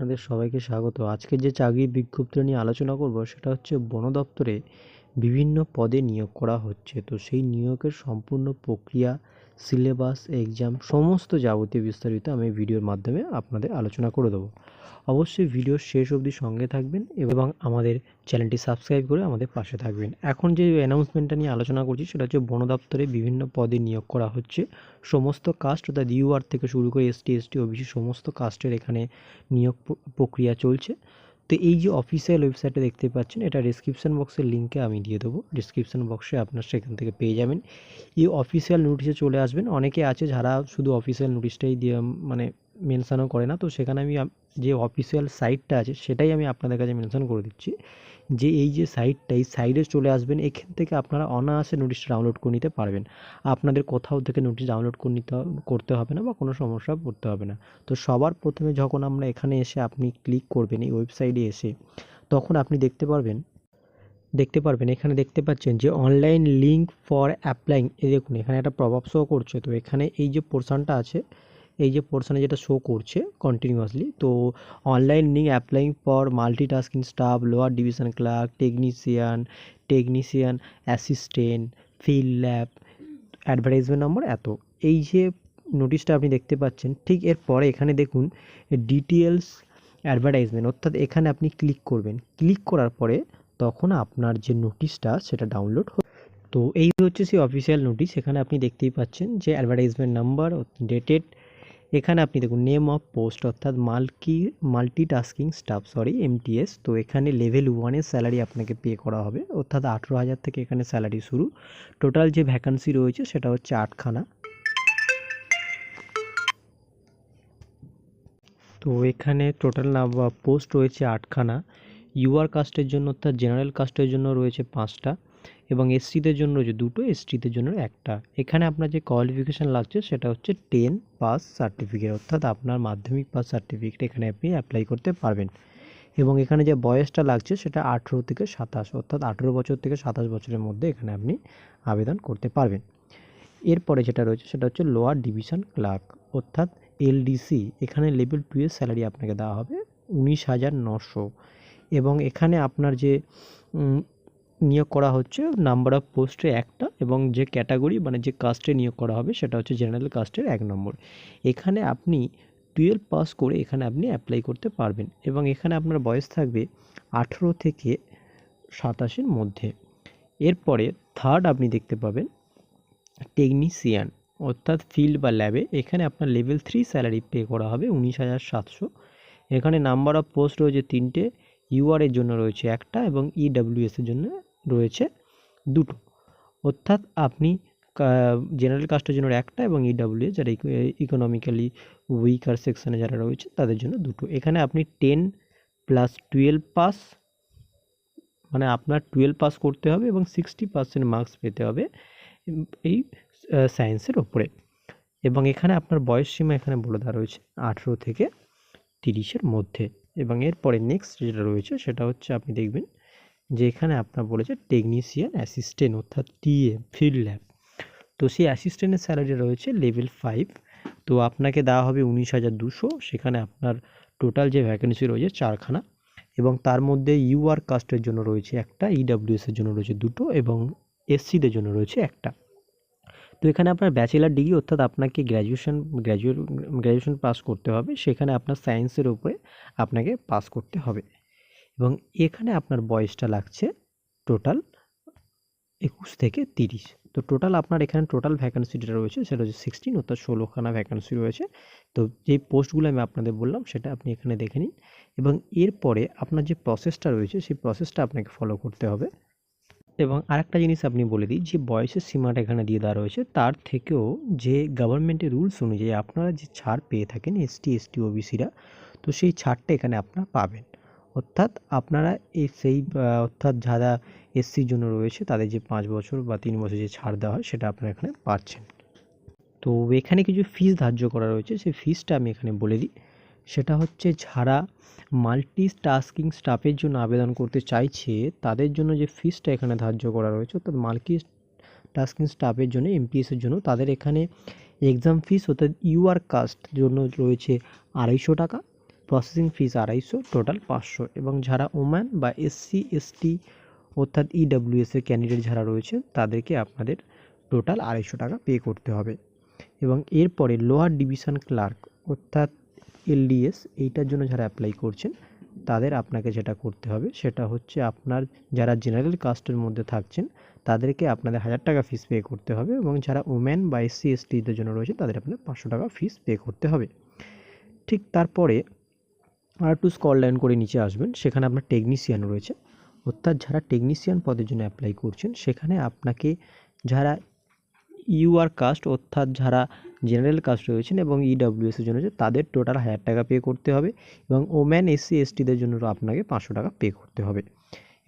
আপনাদের সবাইকে স্বাগত। আজকে যে চাকরি বিজ্ঞপ্তি নিয়ে আলোচনা করব সেটা হচ্ছে বন দপ্তরে বিভিন্ন পদে নিয়োগ করা হচ্ছে। তো সেই নিয়োগের সম্পূর্ণ প্রক্রিয়া সিলেবাস, এক্সাম সমস্ত যাবতীয় বিস্তারিত আমি ভিডিওর মাধ্যমে আপনাদের আলোচনা করে দেবো। অবশ্যই ভিডিও শেষ অবধি সঙ্গে থাকবেন এবং আমাদের চ্যানেলটি সাবস্ক্রাইব করে আমাদের পাশে থাকবেন। এখন যে অ্যানাউন্সমেন্টটা নিয়ে আলোচনা করছি সেটা হচ্ছে বন দপ্তরে বিভিন্ন পদে নিয়োগ করা হচ্ছে। সমস্ত কাস্ট, অর্থাৎ ইউআর থেকে শুরু করে এসটি এসটি ওবিসি সমস্ত কাস্টের এখানে নিয়োগ প্রক্রিয়া চলছে। তো এই যে অফিসিয়াল ওয়েবসাইটে দেখতে পাচ্ছেন, এটা ডিসক্রিপশান বক্সের লিঙ্কে আমি দিয়ে দেবো। ডিসক্রিপশান বক্সে আপনার সেখান থেকে পেয়ে যাবেন। এই অফিসিয়াল নোটিশে চলে আসবেন। অনেকে আছে যারা শুধু অফিসিয়াল নোটিশটাই দিয়ে মানে মেনশনও করে না। তো সেখানে আমি যে অফিসিয়াল সাইটটা আছে, সেটাই আমি আপনাদের কাছে মেনশন করে দিচ্ছি। যে এই যে সাইটটা এই সাইডে চলে আসবেন, এখান থেকে আপনারা অনায়াসে নোটিশটা ডাউনলোড করে নিতে পারবেন। আপনাদের কোথাও থেকে নোটিশ ডাউনলোড করে নিতে করতে হবে না বা কোনো সমস্যা পড়তে হবে না। তো সবার প্রথমে যখন আমরা এখানে এসে আপনি ক্লিক করবেন, এই ওয়েবসাইটে এসে, তখন আপনি দেখতে পারবেন দেখতে পারবেন, এখানে দেখতে পাচ্ছেন যে অনলাইন লিঙ্ক ফর অ্যাপ্লাইং এই দেখুন এখানে একটা প্রভাব শো করছে। তো এখানে এই যে পোর্শনটা আছে এই যে পোর্শনে যেটা শো করছে কন্টিনিউয়াসলি তো online link applying for multitasking staff lower division clerk technician technician assistant field lab advertisement number এত। এই যে নোটিশটা আপনি দেখতে পাচ্ছেন, ঠিক এরপরে এখানে দেখুন ডিটেলস অ্যাডভার্টাইজমেন্ট অর্থাৎ এখানে আপনি ক্লিক করবেন। ক্লিক করার পরে তখন আপনার যে নোটিশটা সেটা ডাউনলোড তো এই হচ্ছে সেই অফিসিয়াল নোটিশ এখানে আপনি দেখতেই পাচ্ছেন যে অ্যাডভার্টাইজমেন্ট নাম্বার ডেটেড এখানে আপনি দেখুন নেম অফ পোস্ট অর্থাৎ মাল্কি মাল্টিটাস্কিং স্টাফ সরি এমটিএস তো এখানে লেভেল ওয়ানের স্যালারি আপনাকে পে করা হবে, অর্থাৎ আঠেরো হাজার থেকে এখানে স্যালারি শুরু। টোটাল যে ভ্যাকান্সি রয়েছে, সেটা হচ্ছে আটখানা। তো এখানে টোটাল পোস্ট রয়েছে আটখানা। ইউআর কাস্টের জন্য, অর্থাৎ জেনারেল কাস্টের জন্য রয়েছে পাঁচটা। এবং এসসিদের জন্য রয়েছে দুটো এসটিদের জন্য একটা। এখানে আপনার যে কোয়ালিফিকেশান লাগছে, সেটা হচ্ছে টেন পাস সার্টিফিকেট অর্থাৎ আপনার মাধ্যমিক পাস সার্টিফিকেট এখানে আপনি অ্যাপ্লাই করতে পারবেন। এবং এখানে যে বয়সটা লাগছে, সেটা আঠেরো থেকে সাতাশ, অর্থাৎ আঠেরো বছর থেকে সাতাশ বছরের মধ্যে এখানে আপনি আবেদন করতে পারবেন। এরপরে যেটা রয়েছে, সেটা হচ্ছে লোয়ার ডিভিশন ক্লার্ক অর্থাৎ এলডিসি এখানে লেভেল টু এর স্যালারি আপনাকে দেওয়া হবে উনিশ হাজার নশো। এবং এখানে আপনার যে নিয়োগ করা হচ্ছে নাম্বার অফ পোস্টে একটা এবং যে ক্যাটাগরি মানে যে কাস্টে নিয়োগ করা হবে সেটা হচ্ছে জেনারেল কাস্টের এক নম্বর। এখানে আপনি টুয়েলভ পাস করে এখানে আপনি অ্যাপ্লাই করতে পারবেন এবং এখানে আপনার বয়স থাকবে আঠেরো থেকে সাতাশের মধ্যে। এরপরে থার্ড আপনি দেখতে পাবেন টেকনিশিয়ান অর্থাৎ ফিল্ড বা ল্যাবে এখানে আপনার লেভেল থ্রি স্যালারি পে করা হবে উনিশ হাজার সাতশো। এখানে নাম্বার অফ পোস্ট রয়েছে তিনটে ইউআর এর জন্য রয়েছে একটা এবং ইডাব্লিউএস এর জন্য রয়েছে দুটো। অর্থাৎ আপনি জেনারেল কাস্টের জন্য একটা এবং ইডাব্লিউএস যারা ইকোনমিক্যালি উইকার সেকশানে যারা রয়েছে তাদের জন্য দুটো। এখানে আপনি টেন প্লাস টুয়েলভ পাস মানে আপনার টুয়েলভ পাস করতে হবে এবং সিক্সটি পার্সেন্ট মার্কস পেতে হবে এই সায়েন্সের ওপরে। এবং এখানে আপনার বয়স সীমা এখানে বলে দেওয়া রয়েছে আঠেরো থেকে তিরিশের মধ্যে। এবং এরপরে নেক্সট যেটা রয়েছে সেটা হচ্ছে আপনি দেখবেন যে এখানে আপনার বলেছে টেকনিশিয়ান অ্যাসিস্ট্যান্ট অর্থাৎ টিএ ফিল্ড ল্যাব তো সেই অ্যাসিস্ট্যান্টের স্যালারি রয়েছে লেভেল ফাইভ তো আপনাকে দেওয়া হবে উনিশ হাজার দুশো। সেখানে আপনার টোটাল যে ভ্যাকেন্সি রয়েছে চারখানা এবং তার মধ্যে ইউআর কাস্টের জন্য রয়েছে একটা ইডাব্লিউএস এর জন্য রয়েছে দুটো এবং এসসিদের জন্য রয়েছে একটা। তো এখানে আপনার ব্যাচেলার ডিগ্রি অর্থাৎ আপনাকে গ্র্যাজুয়েশন গ্র্যাজুয়েট গ্র্যাজুয়েশন পাস করতে হবে। সেখানে আপনার সায়েন্সের উপরে আপনাকে পাস করতে হবে। এবং এখানে আপনার বয়সটা লাগছে টোটাল একুশ থেকে তিরিশ। তো টোটাল আপনার এখানে টোটাল ভ্যাকান্সি যেটা রয়েছে সেটা হচ্ছে সিক্সটিন অর্থাৎ ষোলোখানা ভ্যাকান্সি রয়েছে। তো যে পোস্টগুলো আমি আপনাদের বললাম সেটা আপনি এখানে দেখে নিন এবং এরপরে আপনার যে প্রসেসটা রয়েছে সেই প্রসেসটা আপনাকে ফলো করতে হবে। এবং আরেকটা জিনিস আপনি বলে দিই, যে বয়সের সীমাটা এখানে দিয়ে দেওয়া রয়েছে, তার থেকেও যে গভর্নমেন্টের রুলস অনুযায়ী আপনারা যে ছাড় পেয়ে থাকেন এসটি এসটি ওবিসিরা তো সেই ছাড়টা এখানে আপনারা পাবেন। অর্থাৎ আপনারা এই সেই অর্থাৎ যারা এসসির জন্য রয়েছে, তাদের যে পাঁচ বছর বা তিন বছর যে ছাড় দেওয়া হয়, সেটা আপনারা এখানে পাচ্ছেন। তো এখানে কিছু ফিস ধার্য করা রয়েছে, সেই ফিসটা আমি এখানে বলে দিই। সেটা হচ্ছে যারা মাল্টি টাস্কিং স্টাফের জন্য আবেদন করতে চাইছে, তাদের জন্য যে ফিসটা এখানে ধার্য করা রয়েছে, অর্থাৎ মাল্টি টাস্কিং স্টাফের জন্য এমপিএসের জন্য, তাদের এখানে এক্সাম ফিস অর্থাৎ ইউআর কাস্ট জন্য রয়েছে আড়াইশো টাকা প্রসেসিং ফিস আড়াইশো টোটাল পাঁচশো এবং যারা ওম্যান বা এসসি, এসটি অর্থাৎ ইডাব্লিউএস এর ক্যান্ডিডেট যারা রয়েছে, তাদেরকে আপনাদের টোটাল আড়াইশো টাকা পে করতে হবে। এবং এরপরে লোয়ার ডিভিশন ক্লার্ক অর্থাৎ এলডিএস এইটার জন্য যারা অ্যাপ্লাই করছেন, তাদের আপনাকে যেটা করতে হবে, সেটা হচ্ছে আপনার যারা জেনারেল কাস্টের মধ্যে থাকছেন, তাদেরকে আপনাদের হাজার টাকা ফিস পে করতে হবে এবং যারা ওম্যান বা এসসি, এসটিদের জন্য রয়েছে, তাদের আপনাদের পাঁচশো টাকা ফিস পে করতে হবে। ঠিক তারপরে আর একটু স্কল লাইন করে নিচে আসবেন সেখানে আপনার টেকনিশিয়ান রয়েছে। অর্থাৎ যারা টেকনিশিয়ান পদের জন্য অ্যাপ্লাই করছেন সেখানে আপনাকে যারা ইউআর কাস্ট অর্থাৎ যারা জেনারেল কাস্ট রয়েছেন এবং ইডাব্লিউএস এর জন্য রয়েছে, তাদের টোটাল হাজার টাকা পে করতে হবে এবং ওম্যান এসসি এসটিদের জন্য আপনাকে পাঁচশো টাকা পে করতে হবে।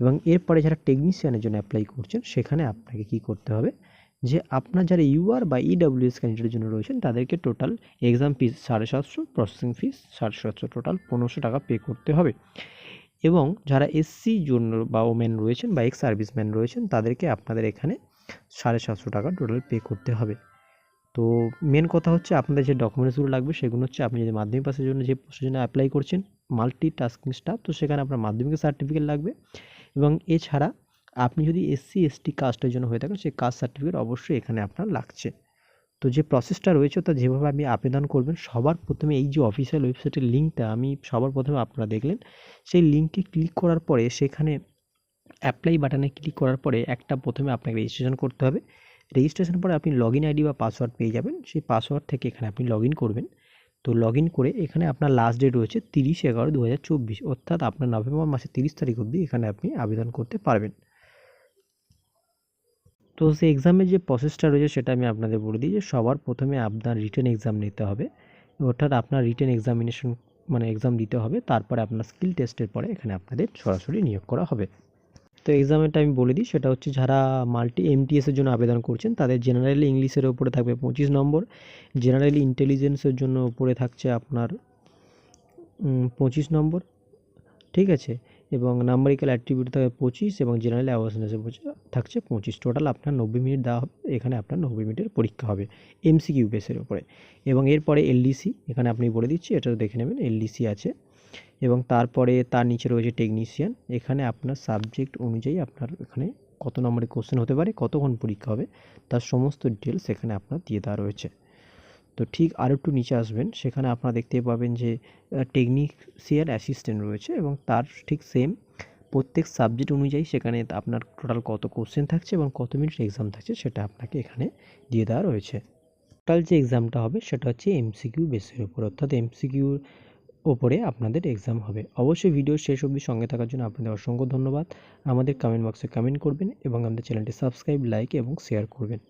এবং এরপরে যারা টেকনিশিয়ানের জন্য অ্যাপ্লাই করছেন সেখানে আপনাকে কি করতে হবে? যে আপনার যারা ইউআর বা ইডাব্লিউএস ক্যান্ডিডেটের জন্য রয়েছেন, তাদেরকে টোটাল এক্সাম ফিস সাড়ে সাতশো প্রসেসিং ফিস সাড়ে সাতশো টোটাল পনেরোশো টাকা পে করতে হবে। এবং যারা এসসি জন্য বা ওমেন রয়েছেন বা এক্স সার্ভিসম্যান রয়েছেন, তাদেরকে আপনাদের এখানে সাড়ে সাতশো টাকা টোটাল পে করতে হবে। তো মেন কথা হচ্ছে আপনাদের যে ডকুমেন্টসগুলো লাগবে, সেগুলো হচ্ছে আপনি যদি মাধ্যমিক পাসের জন্য যে পোস্টের জন্য অ্যাপ্লাই করছেন মাল্টি টাস্কিং স্টাফ তো সেখানে আপনার মাধ্যমিকের সার্টিফিকেট লাগবে। এবং এছাড়া আপনি যদি এসসি এসটি কাস্টের জন্য হয়ে থাকেন, সেই কাস্ট সার্টিফিকেট অবশ্যই এখানে আপনার লাগছে। তো যে প্রসেসটা রয়েছে, তা যেভাবে আপনি আবেদন করবেন, সবার প্রথমে এই যে অফিসিয়াল ওয়েবসাইটের লিঙ্কটা আমি সবার প্রথমে আপনারা দেখলেন, সেই লিঙ্কে ক্লিক করার পরে সেখানে অ্যাপ্লাই বাটনে ক্লিক করার পরে একটা প্রথমে আপনাকে রেজিস্ট্রেশন করতে হবে। রেজিস্ট্রেশন পরে আপনি লগ আইডি বা পাসওয়ার্ড পেয়ে যাবেন, সেই পাসওয়ার্ড থেকে এখানে আপনি লগ করবেন। তো লগ করে এখানে আপনার লাস্ট ডেট রয়েছে তিরিশ এগারো দু অর্থাৎ আপনার নভেম্বর মাসের তিরিশ তারিখ অবধি এখানে আপনি আবেদন করতে পারবেন। তো সেই এক্সামের যে প্রসেসটা রয়েছে সেটা আমি আপনাদের বলে দিই যে সবার প্রথমে আপনার রিটেন এক্সাম নিতে হবে। অর্থাৎ আপনার রিটেন এক্সামিনেশন মানে এক্সাম দিতে হবে, তারপরে আপনার স্কিল টেস্টের পরে এখানে আপনাদের সরাসরি নিয়োগ করা হবে। তো এক্সামেরটা আমি বলে দিই, সেটা হচ্ছে যারা মাল্টি এমটিএসের জন্য আবেদন করছেন, তাদের জেনারেলি ইংলিশের ওপরে থাকবে পঁচিশ নম্বর। জেনারেলি ইন্টেলিজেন্সের জন্য ওপরে থাকছে আপনার পঁচিশ নম্বর। ঠিক আছে? এবং নাম্বারিক্যাল অ্যাট্রিবিউট থাকবে পঁচিশ এবং জেনারেল অ্যাওয়ারনেসের থাকছে পঁচিশ। টোটাল আপনার নব্বই মিনিট দেওয়া হবে, এখানে আপনার নব্বই মিনিটের পরীক্ষা হবে এমসিকিউ বেসের উপরে। এবং এরপরে এলডিসি এখানে আপনি বলে দিচ্ছি, এটা দেখে নেবেন এলডিসি আছে। এবং তারপরে তার নিচে রয়েছে টেকনিশিয়ান এখানে আপনার সাবজেক্ট অনুযায়ী আপনার এখানে কত নম্বরের কোশ্চেন হতে পারে, কতক্ষণ পরীক্ষা হবে, তার সমস্ত ডিটেলস এখানে আপনার দিয়ে দেওয়া রয়েছে। তো ঠিক আর একটু নিচে আসবেন, সেখানে আপনারা দেখতে পাবেন যে টেকনিশিয়ান অ্যাসিস্ট্যান্ট রয়েছে এবং তার ঠিক সেম প্রত্যেক সাবজেক্ট অনুযায়ী সেখানে আপনার টোটাল কত কোশ্চেন থাকছে এবং কত মিনিট এক্সাম থাকছে সেটা আপনাকে এখানে দিয়ে দেওয়া রয়েছে। টোটাল যে এক্সামটা হবে সেটা হচ্ছে এমসিকিউ বেসের উপর, অর্থাৎ এমসিকিউর ওপরে আপনাদের এক্সাম হবে। অবশ্যই ভিডিও শেষ অবধি সঙ্গে থাকার জন্য আপনাদের অসংখ্য ধন্যবাদ। আমাদের কমেন্ট বক্সে কমেন্ট করবেন এবং আমাদের চ্যানেলটি সাবস্ক্রাইব লাইক এবং শেয়ার করবেন।